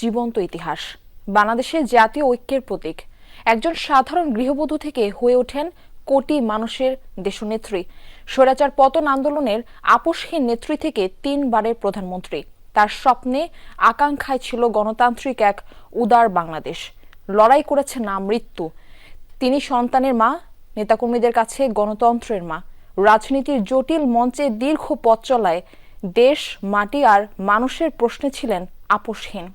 জীবন্ত ইতিহাস। বাংলাদেশের জাতীয় ঐক্যের প্রতীক। একজন সাধারণ গৃহবধূ থেকে হয়ে ওঠেন কোটি মানুষের দেশনেত্রী। স্বৈরাচার পতন আন্দোলনের আপোষহীন নেত্রী থেকে তিনবারের প্রধানমন্ত্রী। তার স্বপ্নে আকাঙ্ক্ষায় ছিল গণতান্ত্রিক এক উদার বাংলাদেশ। লড়াই করেছে না মৃত্যু। তিনি সন্তানের মা, নেতাকর্মীদের কাছে গণতন্ত্রের মা। রাজনীতির জটিল মঞ্চে দীর্ঘ পথ চলায় দেশ, মাটি আর মানুষের প্রশ্নে ছিলেন আপোষহীন।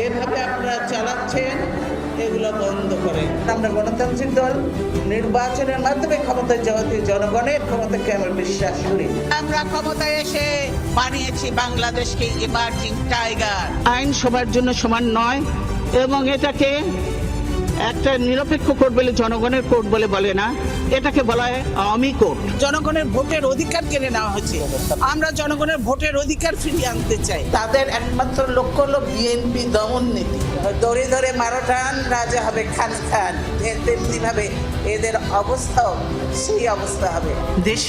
যেভাবে আপনারা চালাচ্ছেন এগুলো বন্ধ করে আমরা গণতান্ত্রিক দল নির্বাচনের মাধ্যমে ক্ষমতায় যাওয়াতে জনগণের ক্ষমতাকে আমরা বিশ্বাস করি। আমরা ক্ষমতায় এসে বানিয়েছি বাংলাদেশকে ইমার্জিং টাইগার। আইন সবার জন্য সমান নয় এবং এটাকে একটা নিরপেক্ষ কোর্ট বলে জনগণের কোর্ট বলে বলে না এটাকে বলা হয় আওয়ামী কোর্ট। জনগণের ভোটের অধিকার কেড়ে নেওয়া হয়েছে আমরা জনগণের ভোটের অধিকার ফিরিয়ে আনতে চাই। তাদের একমাত্র লক্ষ্য হলো বিএনপি দমন নীতি। ধরে ধরে মারো টান রাজা হবে খান খান। তেমনি ভাবে এদের অবস্থাও সেই অবস্থা হবে। দেশ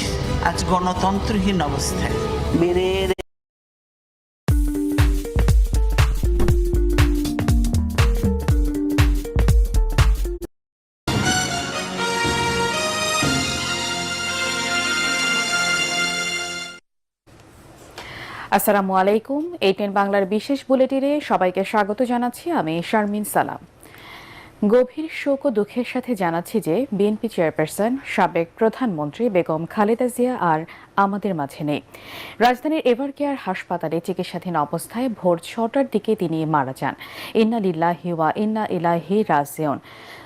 আজ গণতন্ত্রহীন অবস্থায়। বেড়ে আসসালামু আলাইকুম। এইটেন বাংলার বিশেষ বুলেটিনে সবাইকে স্বাগত জানাচ্ছি আমি শারমিন সালাম। গভীর শোক ও দুঃখের সাথে জানাচ্ছি যে বিএনপি চেয়ারপারসন, সাবেক প্রধানমন্ত্রী বেগম খালেদা জিয়া আর আমাদের মাঝে নেই। রাজধানীর এভারকেয়ার হাসপাতালে চিকিৎসাধীন অবস্থায় ভোর ছটার দিকে তিনি মারা যান। ইন্না লিল্লাহি ওয়া ইন্না ইলাহি রাজিউন।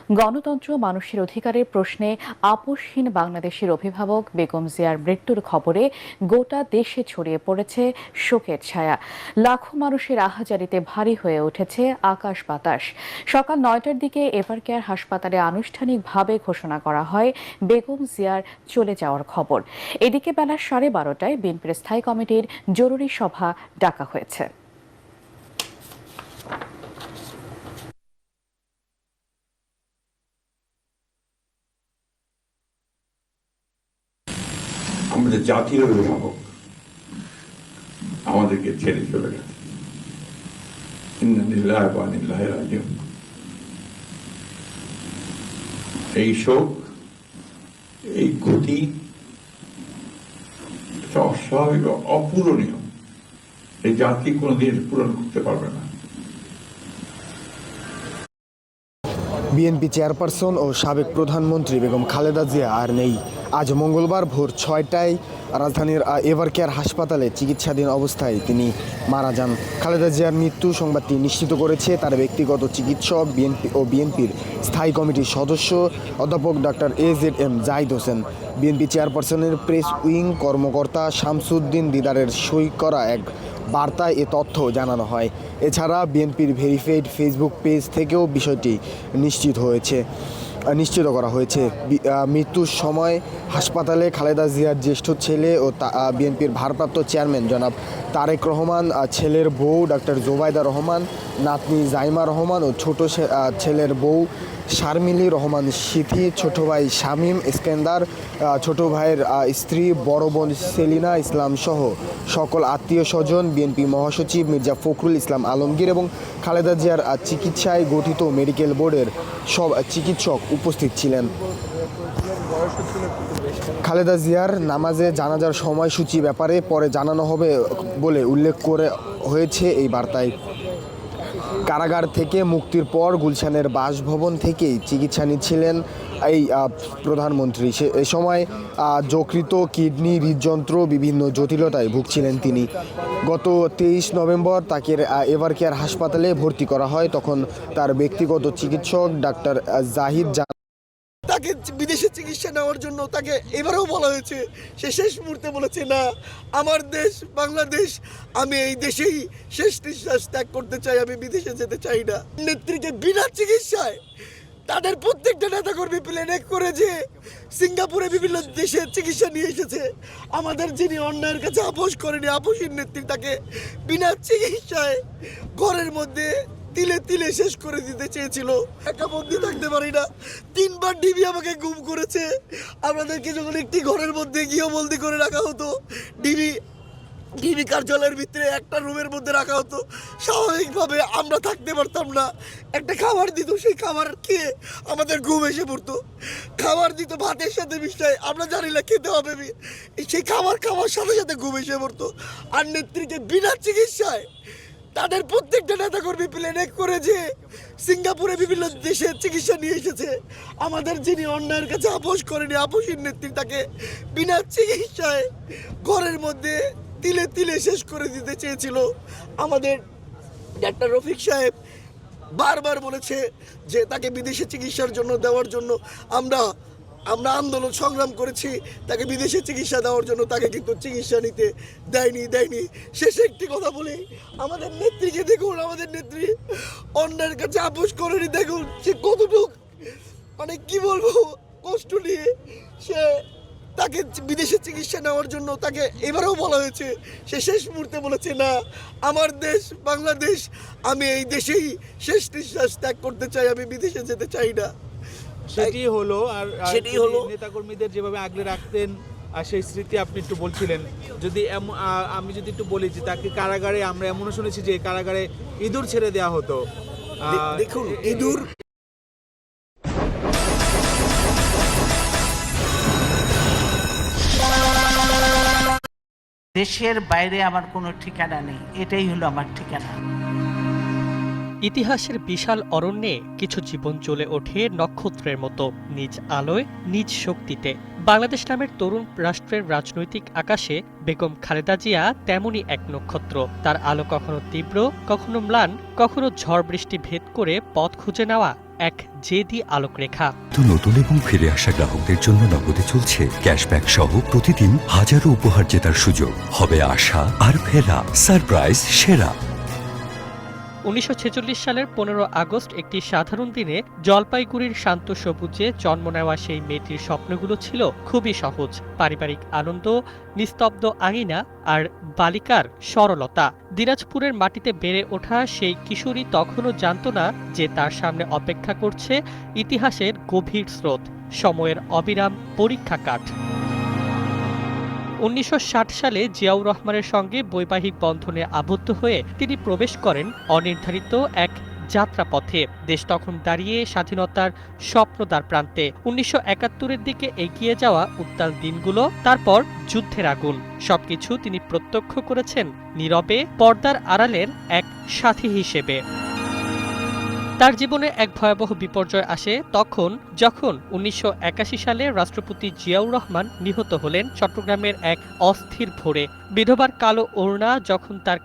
গণতন্ত্র মানুষের অধিকারের প্রশ্নে আপোষহীন বাংলাদেশের অভিভাবক বেগম জিয়ার মৃত্যুর খবরে গোটা দেশে ছড়িয়ে পড়েছে শোকের ছায়া। লাখো মানুষের আহাজারিতে ভারী হয়ে উঠেছে আকাশ বাতাস। সকাল নয়টার দিকে এভারকেয়ার হাসপাতালে আনুষ্ঠানিকভাবে ঘোষণা করা হয় বেগম জিয়ার চলে যাওয়ার খবর। এদিকে বেলা সাড়ে বারোটায় বিএনপির স্থায়ী কমিটির জরুরি সভা ডাকা হয়েছে আমাদের জাতির অভিভাবক আমাদেরকে ছেড়ে চলে গেছে। এই শোক, এই ক্ষতি অস্বাভাবিক অপূরণীয়। এই জাতি কোনোদিন পূরণ করতে পারবে না। বিএনপি চেয়ারপারসন ও সাবেক প্রধানমন্ত্রী বেগম খালেদা জিয়া আর নেই। আজ মঙ্গলবার ভোর ছয়টায় রাজধানীর আহ, এভারকেয়ার হাসপাতালে চিকিৎসাধীন অবস্থায় তিনি মারা যান। খালেদা জিয়ার মৃত্যু সংবাদটি নিশ্চিত করেছে তার ব্যক্তিগত চিকিৎসক বিএনপি ও বিএনপির স্থায়ী কমিটির সদস্য অধ্যাপক doctor A Z M Zahid Hossain. BNP চেয়ারপারসনের প্রেস উইং কর্মকর্তা শামসুদ্দিন দিদারের সই করা এক বার্তায় এ তথ্য জানানো হয়। এছাড়া বিএনপির ভেরিফাইড ফেসবুক পেজ থেকেও বিষয়টি নিশ্চিত হয়েছে। নিশ্চিত করা হয়েছে। মৃত্যুর সময় হাসপাতালে খালেদা জিয়ার জ্যেষ্ঠ ছেলে ও বিএনপির ভারপ্রাপ্ত চেয়ারম্যান জনাব তারেক রহমান ছেলের বউ ডক্টর জোবাইদা রহমান, নাতনি জাইমা রহমান ও ছোট ছেলের বউ শারমিলি রহমান সিথি, ছোট ভাই শামীম ইস্কেন্দার ছোট ভাইয়ের স্ত্রী বড় বোন সেলিনা ইসলাম সহ সকল আত্মীয় স্বজন, বিএনপি মহাসচিব মির্জা ফখরুল ইসলাম আলমগীর এবং খালেদা জিয়ার চিকিৎসায় গঠিত মেডিকেল বোর্ডের সব চিকিৎসক উপস্থিত ছিলেন। খালেদা জিয়ার নামাজে জানাজার সময়সূচি ব্যাপারে পরে জানানো হবে বলে উল্লেখ করে হয়েছে এই বার্তায়। কারাগার থেকে মুক্তির পর গুলশানের বাসভবন থেকেই চিকিৎসা নিচ্ছিলেন এই প্রধানমন্ত্রী। সে, এ সময় যকৃত কিডনি হৃদযন্ত্র বিভিন্ন জটিলতায় ভুগছিলেন তিনি। গত তেইশ নভেম্বর তাকে এভার এভারকেয়ার হাসপাতালে ভর্তি করা হয়। তখন তার ব্যক্তিগত চিকিৎসক ডাক্তার জাহিদ বিদেশে চিকিৎসা নেওয়ার জন্য তাকে এবারেও বলা হয়েছে। সে শেষ মুহূর্তে বলেছে, না, আমার দেশ, বাংলাদেশ, আমি এই দেশেই শেষ নিঃশ্বাস ত্যাগ করতে চাই, আমি বিদেশে যেতে চাই না। নেত্রীকে বিনা চিকিৎসায় তাদের প্রত্যেকটা নেতাকর্মী প্লেনে করে যে সিঙ্গাপুরে বিভিন্ন দেশে চিকিৎসা নিয়ে এসেছে। আমাদের যিনি অন্যায়ের কাছে আপোষ করেনি আপোষের নেত্রী তাকে বিনা চিকিৎসায় ঘরের মধ্যে তিলে তিলে শেষ করে দিতে চেয়েছিল। একা বন্দি থাকতে পারি না। তিনবার ডিবি আমাকে গুম করেছে। আমাদেরকে যখন একটি ঘরের মধ্যে গিয়ে বন্দি করে রাখা হতো, ডিবি ডিবি কার্যালয়ের ভিতরে একটা রুমের মধ্যে রাখা হতো। স্বাভাবিকভাবে আমরা থাকতে পারতাম না। একটা খাবার দিত, সেই খাবার খেয়ে আমাদের ঘুম এসে পড়তো। খাবার দিত ভাতের সাথে মিশাই আমরা জানি না খেতে হবে সেই খাবার খাওয়ার সাথে সাথে ঘুম এসে পড়তো। আর নেত্রীকে বিনা চিকিৎসায় তাদের প্রত্যেকটা নেতা নেতাকর্মী প্লেনে করে যে সিঙ্গাপুরে বিভিন্ন দেশে চিকিৎসা নিয়ে এসেছে। আমাদের যিনি অন্যায়ের কাছে আপোষ করেনি, আপোষের নেত্রী তাকে বিনা চিকিৎসায় ঘরের মধ্যে তিলে তিলে শেষ করে দিতে চেয়েছিল। আমাদের ডাক্তার রফিক সাহেব বারবার বলেছে যে তাকে বিদেশে চিকিৎসার জন্য দেওয়ার জন্য আমরা আমরা আন্দোলন সংগ্রাম করেছি, তাকে বিদেশে চিকিৎসা দেওয়ার জন্য তাকে কিন্তু চিকিৎসা নিতে দেয়নি দেয়নি। শেষে একটি কথা বলি, আমাদের নেত্রীকে দেখুন, আমাদের নেত্রী অন্যের কাছে আপোষ করেনি দেখুন সে কতটুক মানে কি বলব, কষ্ট নিয়ে সে তাকে বিদেশে চিকিৎসা নেওয়ার জন্য তাকে এবারেও বলা হয়েছে, সে শেষ মুহূর্তে বলেছে, না, আমার দেশ, বাংলাদেশ, আমি এই দেশেই শেষ নিঃশ্বাস ত্যাগ করতে চাই, আমি বিদেশে যেতে চাই না। সেটি হলো আর সেটি হলো। নেতাকর্মীদের যেভাবে আগলে রাখতেন আর সেই স্মৃতি আপনি একটু বলছিলেন যদি এম- আমি যদি একটু বলি যে তাকে কারাগারে আমরা এমনও শুনেছি যে কারাগারে ইঁদুর ছেড়ে দেওয়া হতো দেখুন ইঁদুর দেশের বাইরে আমার কোনো ঠিকানা নেই এটাই হলো আমার ঠিকানা ইতিহাসের বিশাল অরণ্যে কিছু জীবন চলে ওঠে নক্ষত্রের মতো, নিজ আলোয়, নিজ শক্তিতে। বাংলাদেশ নামের তরুণ রাষ্ট্রের রাজনৈতিক আকাশে বেগম খালেদা জিয়া তেমনই এক নক্ষত্র। তার আলো কখনো তীব্র, কখনো ম্লান, কখনো ঝড় বৃষ্টি ভেদ করে পথ খুঁজে নেওয়া এক জেদি আলোকরেখা। তো নতুন এবং ফিরে আসা গ্রাহকদের জন্য নগদে চলছে ক্যাশব্যাক সহ প্রতিদিন হাজারো উপহার জেতার সুযোগ। হবে আশা আর ফেরা। সারপ্রাইজ সেরা। উনিশশো ছেচল্লিশ সালের পনেরো আগস্ট একটি সাধারণ দিনে জলপাইগুড়ির শান্ত সবুজে জন্ম নেওয়া সেই মেয়েটির স্বপ্নগুলো ছিল খুবই সহজ। পারিবারিক আনন্দ, নিস্তব্ধ আঙিনা আর বালিকার সরলতা। দিনাজপুরের মাটিতে বেড়ে ওঠা সেই কিশোরী তখনও জানত না যে তার সামনে অপেক্ষা করছে ইতিহাসের গভীর স্রোত। সময়ের অবিরাম পরীক্ষা কাঠ। উনিশশো ষাট সালে জিয়াউর রহমানের সঙ্গে বৈবাহিক বন্ধনে আবদ্ধ হয়ে তিনি প্রবেশ করেন অনির্ধারিত এক যাত্রাপথে। দেশ তখন দাঁড়িয়ে স্বাধীনতার স্বপ্নদার প্রান্তে। উনিশশো একাত্তরের দিকে এগিয়ে যাওয়া উত্তাল দিনগুলো, তারপর যুদ্ধের আগুন। সবকিছু তিনি প্রত্যক্ষ করেছেন নীরবে, পর্দার আড়ালের এক সাথী হিসেবে। তার জীবনে এক ভয়াবহ বিপর্যয় আসে তখন যখন উনিশশো একাশি সালে রাষ্ট্রপতি জিয়াউর রহমান নিহত হলেন চট্টগ্রামের এক অস্থির ভোরে। বিধবার কালো ওড়না যখন তার